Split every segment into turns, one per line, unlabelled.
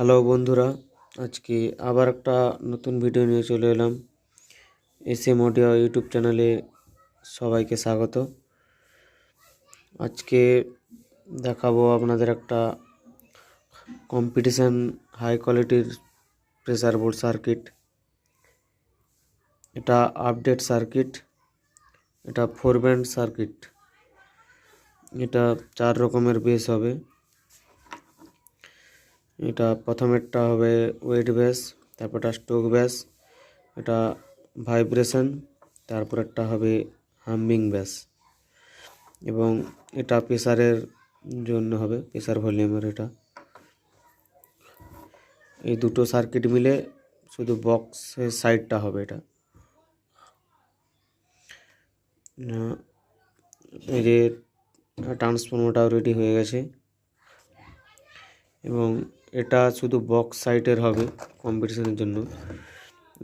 Hello বন্ধুরা, আজকে আবার একটা নতুন ভিডিও নিয়ে চলে এলাম। এস এম অডিও ইউটিউব চ্যানেলে সবাইকে স্বাগত। আজকে দেখাবো আপনাদের একটা কম্পিটিশান হাই কোয়ালিটির প্রেসার বোর্ড সার্কিট এটা আপডেট সার্কিট এটা ফোর ব্যান্ড সার্কিট এটা চার রকমের বেস হবে। এটা প্রথমেরটা হবে ওয়েট ব্যাস তারপরটা স্টোক ব্যাস এটা ভাইব্রেশন তারপরেরটা হবে হামিং ব্যাস এবং এটা প্রেসারের জন্য হবে প্রেসার ভলিউমের এটা। এই দুটো সার্কিট মিলে শুধু বক্সের সাইডটা হবে এটা। এই যে ট্রান্সফর্মারটাও রেডি হয়ে গেছে। এবং এটা শুধু বক্স সাইটের হবে কম্পিটিশনের জন্য।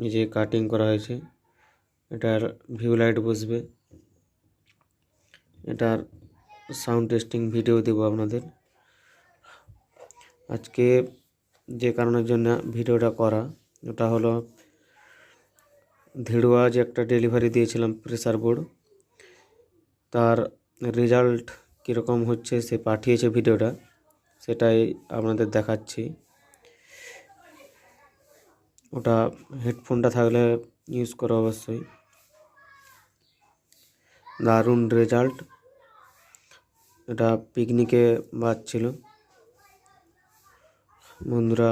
এই যে কাটিং করা হয়েছে, এটার ভিউ লাইট বসবে। এটার সাউন্ড টেস্টিং ভিডিও দেবো আপনাদের। আজকে যে কারণের জন্য ভিডিওটা করা, ওটা হলো ধেড়ুয়া যে একটা ডেলিভারি দিয়েছিলাম প্রেসার বোর্ড তার রেজাল্ট কীরকম হচ্ছে সে পাঠিয়েছে ভিডিওটা সেটাই আপনাদের দেখাচ্ছি। ওটা হেডফোনটা থাকলে ইউজ করো অবশ্যই। দারুণ রেজাল্ট এটা পিকনিকে বাজছিল। বন্ধুরা,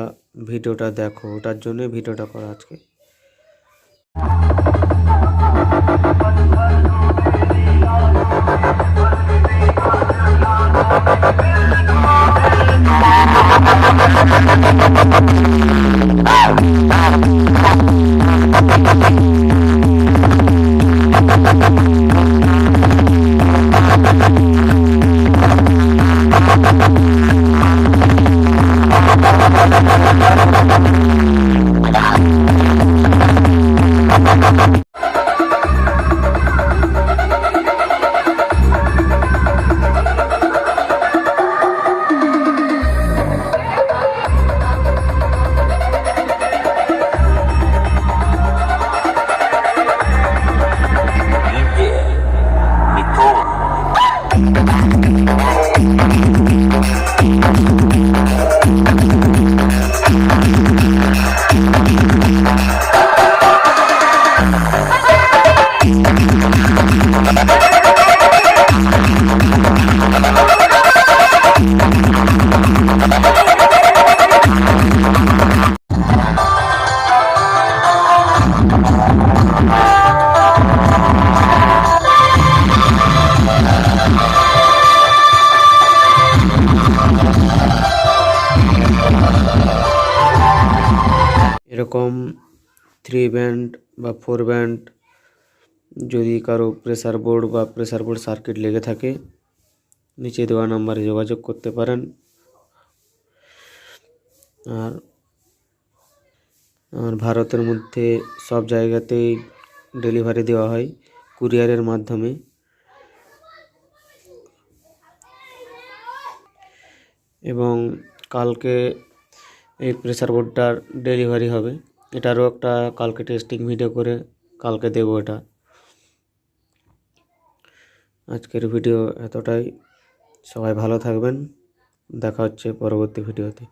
ভিডিওটা দেখো। ওটার জন্যই ভিডিওটা করা আজকে। Thank you. এরকম থ্রি ব্যান্ড বা ফোর ব্যান্ড যদি কারও প্রেসার বোর্ড বা প্রেসার বোর্ড সার্কিট লেগে থাকে, নিচে দেওয়া নাম্বারে যোগাযোগ করতে পারেন। আর আর ভারতের মধ্যে সব জায়গাতেই ডেলিভারি দেওয়া হয় কুরিয়ারের মাধ্যমে। এবং কালকে এই প্রেসার বোর্ডটার ডেলিভারি হবে। এটারও একটা কালকে টেস্টিং ভিডিও করে কালকে দেব এটা। আজকের ভিডিও এতটাই। সবাই ভালো থাকবেন। দেখা হচ্ছে পরবর্তী ভিডিওতে